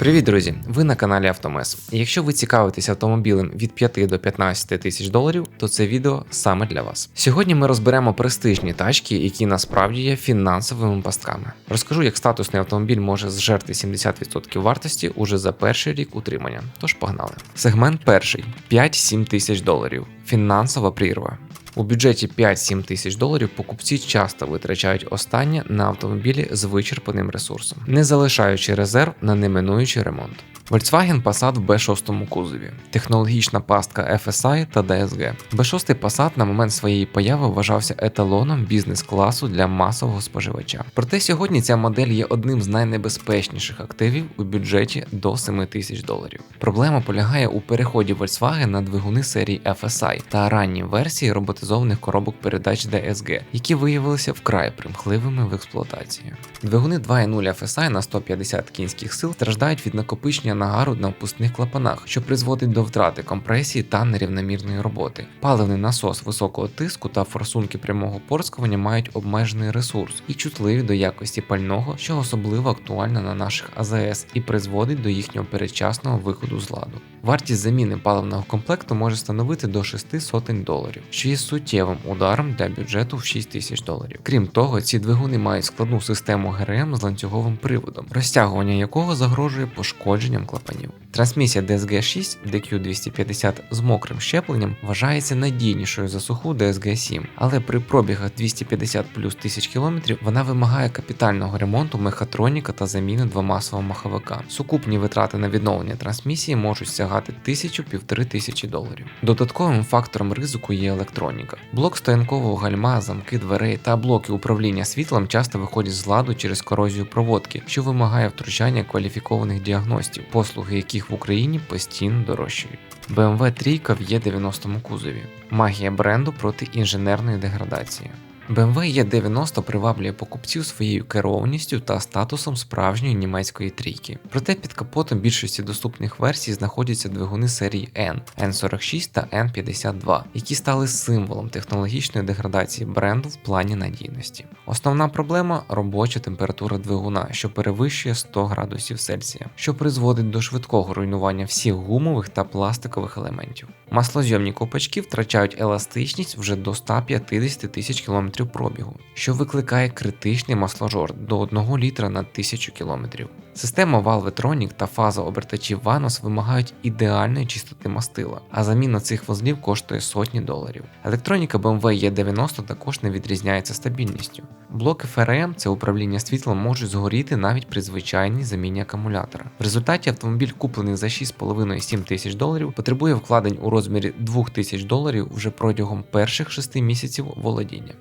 Привіт, друзі! Ви на каналі Автомес. Якщо ви цікавитесь автомобілем від 5 до 15 тисяч доларів, то це відео саме для вас. Сьогодні ми розберемо престижні тачки, які насправді є фінансовими пастками. Розкажу, як статусний автомобіль може зжерти 70% вартості уже за перший рік утримання. Тож погнали. Сегмент перший 5-7 тисяч доларів. Фінансова прірва. У бюджеті 5-7 тисяч доларів покупці часто витрачають останнє на автомобілі з вичерпаним ресурсом, не залишаючи резерв на неминуючий ремонт. Volkswagen Passat в B6 кузові, технологічна пастка FSI та DSG. B6 Passat на момент своєї появи вважався еталоном бізнес-класу для масового споживача. Проте сьогодні ця модель є одним з найнебезпечніших активів у бюджеті до 7 тисяч доларів. Проблема полягає у переході Volkswagen на двигуни серії FSI та ранній версії роботизованих коробок передач DSG, які виявилися вкрай примхливими в експлуатації. Двигуни 2.0 FSI на 150 кінських сил страждають від накопичення нагару на впускних клапанах, що призводить до втрати компресії та нерівномірної роботи. Паливний насос високого тиску та форсунки прямого порскування мають обмежений ресурс і чутливі до якості пального, що особливо актуально на наших АЗС і призводить до їхнього передчасного виходу з ладу. Вартість заміни паливного комплекту може становити до 6 сотень доларів, що є суттєвим ударом для бюджету в 6 тисяч доларів. Крім того, ці двигуни мають складну систему ГРМ з ланцюговим приводом, розтягування якого загрожує пошкодженням клапанів. Трансмісія DSG 6 DQ250 з мокрим щепленням вважається надійнішою за суху DSG 7, але при пробігах 250 плюс тисяч кілометрів вона вимагає капітального ремонту мехатроніка та заміни двомасового маховика. Сукупні витрати на відновлення трансмісії можуть сягати тисячу-півтори тисячі доларів. Додатковим фактором ризику є електроніка. Блок стоянкового гальма, замки дверей та блоки управління світлом часто виходять з ладу через корозію проводки, що вимагає втручання кваліфікованих діагностів, послуги яких в Україні постійно дорожчають. BMW 3 в Є90 кузові. Магія бренду проти інженерної деградації. BMW E90 приваблює покупців своєю керованістю та статусом справжньої німецької трійки. Проте під капотом більшості доступних версій знаходяться двигуни серії N, N46 та N52, які стали символом технологічної деградації бренду в плані надійності. Основна проблема робоча температура двигуна, що перевищує 100 градусів Цельсія, що призводить до швидкого руйнування всіх гумових та пластикових елементів. Маслозйомні копачки втрачають еластичність вже до 150 тисяч км пробігу, що викликає критичний масложор до 1 літра на 1000 км. Система Valvetronic та фаза обертачів Vanos вимагають ідеальної чистоти мастила, а заміна цих вузлів коштує сотні доларів. Електроніка BMW E90 також не відрізняється стабільністю. Блоки FRM, це управління світлом, можуть згоріти навіть при звичайній заміні акумулятора. В результаті автомобіль, куплений за 6,5-7 тисяч доларів, потребує вкладень у розмірі 2 тисяч доларів вже протягом перших 6 місяців володіння.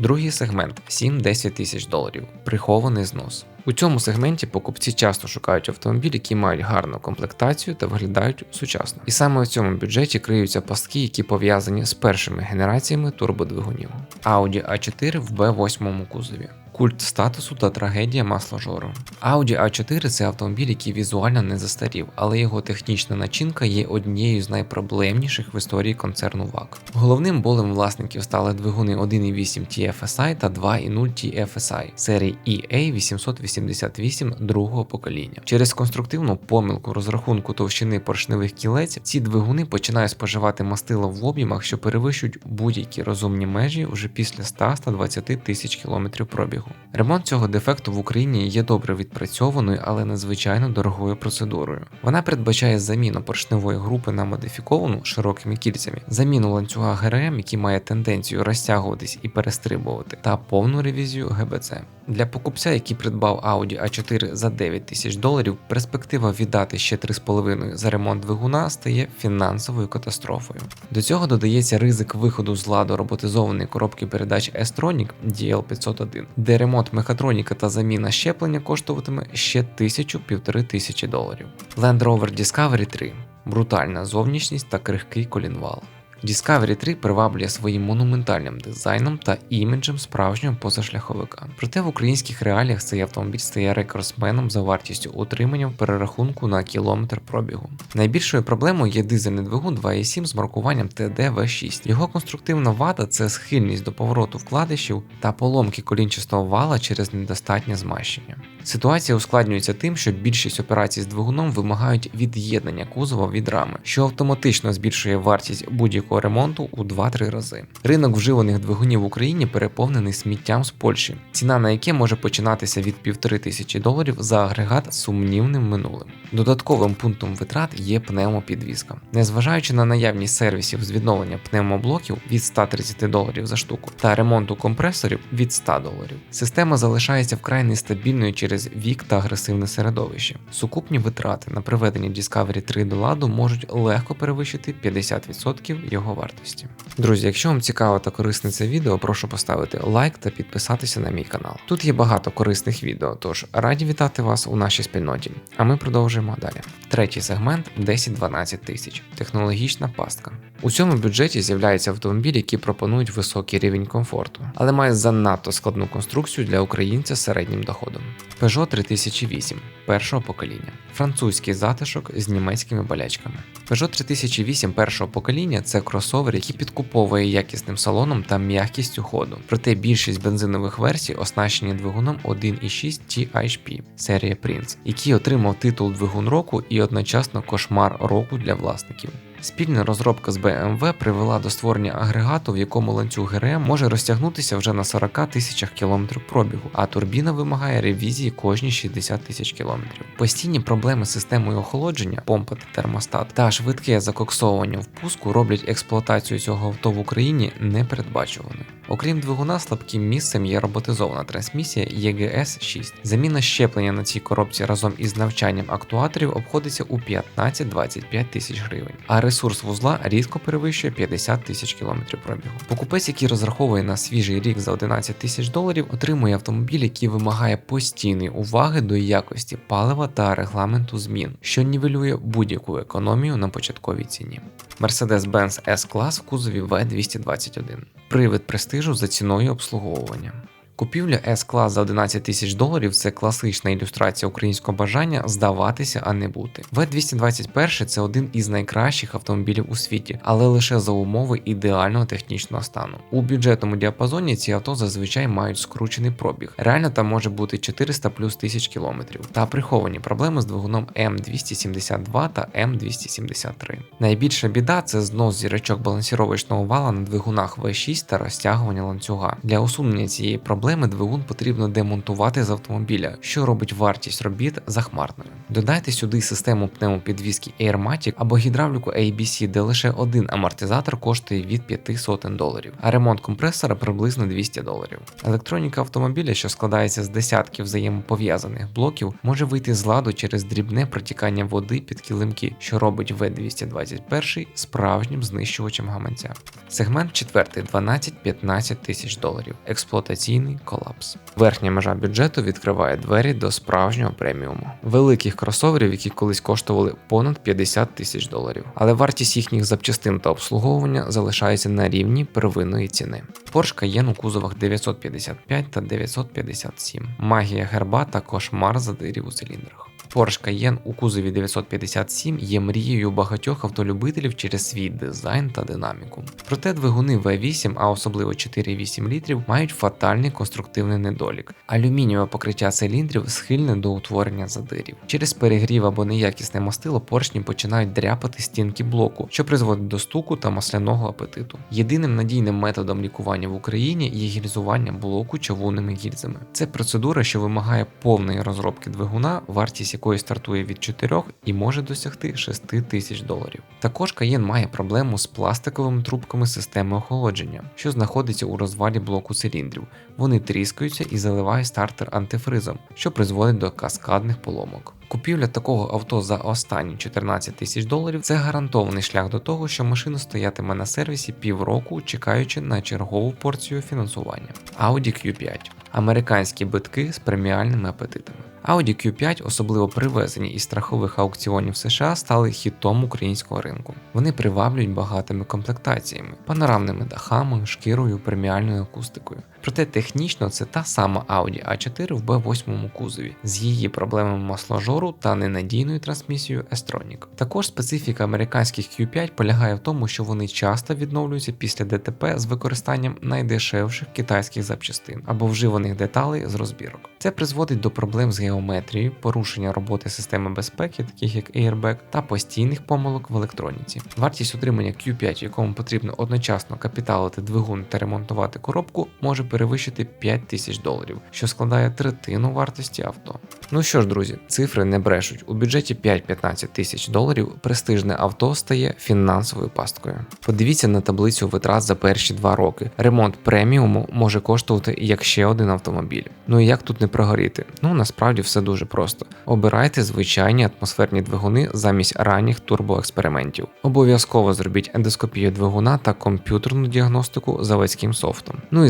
Другий сегмент 7-10 тисяч доларів. Прихований знос. У цьому сегменті покупці часто шукають автомобілі, які мають гарну комплектацію та виглядають сучасно. І саме у цьому бюджеті криються пастки, які пов'язані з першими генераціями турбодвигунів. Audi A4 в B8 кузові. Культ статусу та трагедія масложору. Audi A4 це автомобіль, який візуально не застарів, але його технічна начинка є однією з найпроблемніших в історії концерну ВАК. Головним болем власників стали двигуни 1.8 TFSI та 2.0 TFSI серії EA 888 другого покоління. Через конструктивну помилку розрахунку товщини поршневих кілець ці двигуни починають споживати мастило в об'ємах, що перевищують будь-які розумні межі вже після 100-120 тисяч кілометрів пробігу. Ремонт цього дефекту в Україні є добре відпрацьованою, але надзвичайно дорогою процедурою. Вона передбачає заміну поршневої групи на модифіковану широкими кільцями, заміну ланцюга ГРМ, який має тенденцію розтягуватись і перестрибувати, та повну ревізію ГБЦ. Для покупця, який придбав Audi A4 за 9 тисяч доларів, перспектива віддати ще 3,5 за ремонт двигуна стає фінансовою катастрофою. До цього додається ризик виходу з ладу роботизованої коробки передач S-Tronic DL501, де ремонт мехатроніка та заміна щеплення коштуватиме ще тисячу-півтори тисячі доларів. Land Rover Discovery 3 брутальна зовнішність та крихкий колінвал. Discovery 3 приваблює своїм монументальним дизайном та іміджем справжнього позашляховика. Проте в українських реаліях цей автомобіль стає рекордсменом за вартістю утримання в перерахунку на кілометр пробігу. Найбільшою проблемою є дизельний двигун 2.7 з маркуванням TD-V6. Його конструктивна вада це схильність до повороту вкладишів та поломки колінчастого вала через недостатнє змащення. Ситуація ускладнюється тим, що більшість операцій з двигуном вимагають від'єднання кузова від рами, що автоматично збільшує вартість будь-якого ремонту у 2-3 рази. Ринок вживаних двигунів в Україні переповнений сміттям з Польщі, ціна на яке може починатися від півтори тисячі доларів за агрегат сумнівним минулим. Додатковим пунктом витрат є пневмопідвізка. Незважаючи на наявність сервісів з відновлення пневмоблоків від 130 доларів за штуку та ремонту компресорів від 100 доларів, система залишається вкрай нестабільною через вік та агресивне середовище. Сукупні витрати на приведення Discovery 3 до ладу можуть легко перевищити 50% його вартості. Друзі, якщо вам цікаво та корисне це відео, прошу поставити лайк та підписатися на мій канал. Тут є багато корисних відео, тож раді вітати вас у нашій спільноті. А ми продовжуємо далі. Третій сегмент 10-12 тисяч. Технологічна пастка. У цьому бюджеті з'являються автомобілі, які пропонують високий рівень комфорту, але мають занадто складну конструкцію для українця з середнім доходом. Peugeot 3008 першого покоління, французький затишок з німецькими болячками. Peugeot 3008 першого покоління це кросовер, який підкуповує якісним салоном та м'якістю ходу. Проте більшість бензинових версій оснащені двигуном 1.6 THP серія Prince, який отримав титул двигун року і одночасно кошмар року для власників. Спільна розробка з BMW привела до створення агрегату, в якому ланцюг ГРМ може розтягнутися вже на 40 тисячах кілометрів пробігу, а турбіна вимагає ревізії кожні 60 тисяч кілометрів. Постійні проблеми з системою охолодження, помпа та термостат та швидке закоксовування впуску роблять експлуатацію цього авто в Україні непередбачуваною. Окрім двигуна, слабким місцем є роботизована трансмісія EGS 6. Заміна щеплення на цій коробці разом із навчанням актуаторів обходиться у 15-25 тисяч гривень, ресурс вузла рідко перевищує 50 тисяч кілометрів пробігу. Покупець, який розраховує на свіжий рік за 11 тисяч доларів, отримує автомобіль, який вимагає постійної уваги до якості палива та регламенту змін, що нівелює будь-яку економію на початковій ціні. Mercedes-Benz S-клас в кузові V221. Привид престижу за ціною обслуговування. Купівля S-клас за 11 тисяч доларів це класична ілюстрація українського бажання здаватися, а не бути. V221 це один із найкращих автомобілів у світі, але лише за умови ідеального технічного стану. У бюджетному діапазоні ці авто зазвичай мають скручений пробіг. Реально там може бути 400 плюс тисяч кілометрів, та приховані проблеми з двигуном М272 та М273. Найбільша біда це знос зірочок балансіровочного вала на двигунах V6 та розтягування ланцюга. Для усунення цієї проблеми проблеми двигун потрібно демонтувати з автомобіля, що робить вартість робіт захмарною. Додайте сюди систему пневмопідвізки Airmatic або гідравліку ABC, де лише один амортизатор коштує від 5 сотень доларів, а ремонт компресора приблизно 200 доларів. Електроніка автомобіля, що складається з десятків взаємопов'язаних блоків, може вийти з ладу через дрібне протікання води під килимки, що робить V221 справжнім знищувачем гаманця. Сегмент 4 12-15 тисяч доларів. Експлуатаційний колапс. Верхня межа бюджету відкриває двері до справжнього преміуму, великих кросоверів, які колись коштували понад 50 тисяч доларів. Але вартість їхніх запчастин та обслуговування залишається на рівні первинної ціни. Porsche Cayenne у кузовах 955 та 957, магія герба та кошмар задирів у циліндрах. Porsche Cayenne у кузові 957 є мрією багатьох автолюбителів через свій дизайн та динаміку. Проте двигуни V8, а особливо 4,8 літрів, мають фатальний конструктивний недолік. Алюмінієве покриття циліндрів схильне до утворення задирів. Через перегрів або неякісне мастило поршні починають дряпати стінки блоку, що призводить до стуку та масляного апетиту. Єдиним надійним методом лікування в Україні є гільзування блоку чавунними гільзами. Це процедура, що вимагає повної розробки двигуна, вартість якої стартує від 4 і може досягти 6 тисяч доларів. Також Cayenne має проблему з пластиковими трубками системи охолодження, що знаходиться у розвалі блоку циліндрів. Вони тріскаються і заливає стартер антифризом, що призводить до каскадних поломок. Купівля такого авто за останні 14 тисяч доларів це гарантований шлях до того, що машина стоятиме на сервісі півроку, чекаючи на чергову порцію фінансування. Audi Q5 американські битки з преміальними апетитами. Audi Q5, особливо привезені із страхових аукціонів США, стали хітом українського ринку. Вони приваблюють багатими комплектаціями, панорамними дахами, шкірою, преміальною акустикою. Проте технічно це та сама Audi A4 в B8 кузові з її проблемами масложору та ненадійною трансмісією S-Tronic. Також специфіка американських Q5 полягає в тому, що вони часто відновлюються після ДТП з використанням найдешевших китайських запчастин або вживаних деталей з розбірок. Це призводить до проблем з геометрії, порушення роботи системи безпеки, таких як Airbag, та постійних помилок в електроніці. Вартість утримання Q5, якому потрібно одночасно капіталити двигун та ремонтувати коробку, може перевищити 5 тисяч доларів, що складає третину вартості авто. Ну що ж, друзі, цифри не брешуть. У бюджеті 5-15 тисяч доларів престижне авто стає фінансовою пасткою. Подивіться на таблицю витрат за перші два роки. Ремонт преміуму може коштувати як ще один автомобіль. Ну і як тут не прогоріти? Ну насправді все дуже просто. Обирайте звичайні атмосферні двигуни замість ранніх турбоекспериментів. Обов'язково зробіть ендоскопію двигуна та комп'ютерну діагностику заводським софтом. Ну і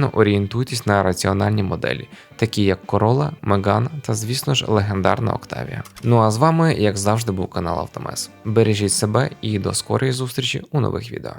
звичайно орієнтуйтесь на раціональні моделі, такі як Corolla, Megane та, звісно ж, легендарна Octavia. Ну а з вами, як завжди, був канал Автомес. Бережіть себе і до скорої зустрічі у нових відео.